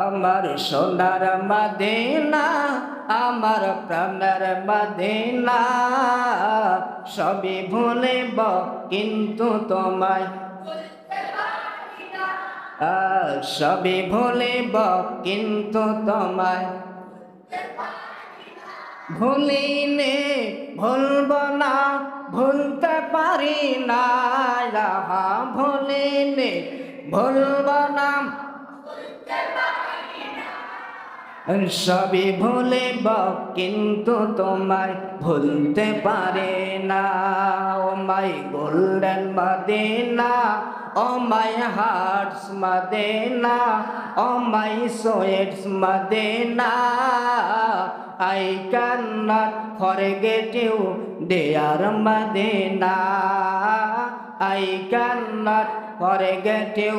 আমার সোনার মদিনা, আমার প্রাণের মদিনা। সবই ভুলিব কিন্তু তোমায়। সবই ভুলিব কিন্তু তোমায়। ভুলিনে ভুলব না, ভুলতে পারি না ভুলিনে ভুলব না সবই ভুলিব কিন্তু তোমায় ভুলতে পারে না ও my golden Madina oh my hearts Madina oh my sweets Madina I cannot forget you, dear Medina. I cannot forget you,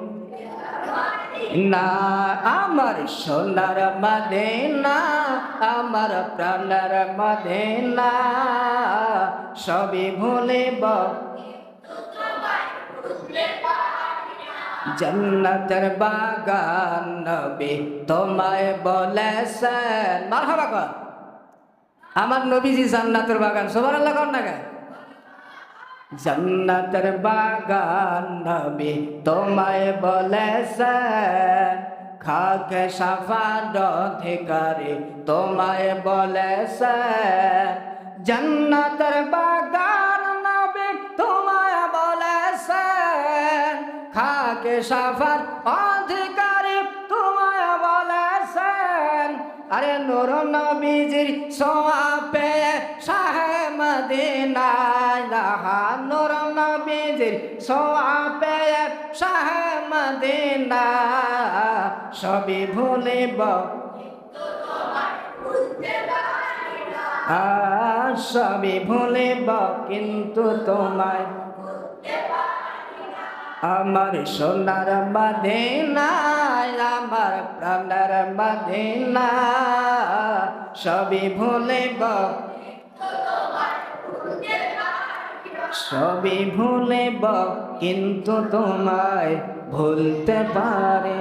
না, আমার সোনার মদিনা, আমার প্রাণের মদিনা, সবই ভুলিব জন্নতের বাগান তোমায় বলেছেন। মারহাবা কর। আমার নবীজি জান্নাতের বাগান সবার আল্লাহ কর না গায় জন্নতের বাগান নবী তোমায় বলেছেন খাকে সাফার অধিকারী তোমায় বলেছেন জন্নতের বাগান নবী তোমায় বলেছেন খাকে সাফার অধিকারী তোমায় বলেছেন আরে নুর নবীজির সোয়া পে শাহে নুর নবীজির সোয়া পে শাহে মদিনা, সবই ভুলিব সবই ভুলিব কিন্তু তোমায় আমার সোনার মদিনা আমার প্রাণের মদিনা, সবই ভুলিব সবই ভুলে কিন্তু তোমায় ভুলতে পারে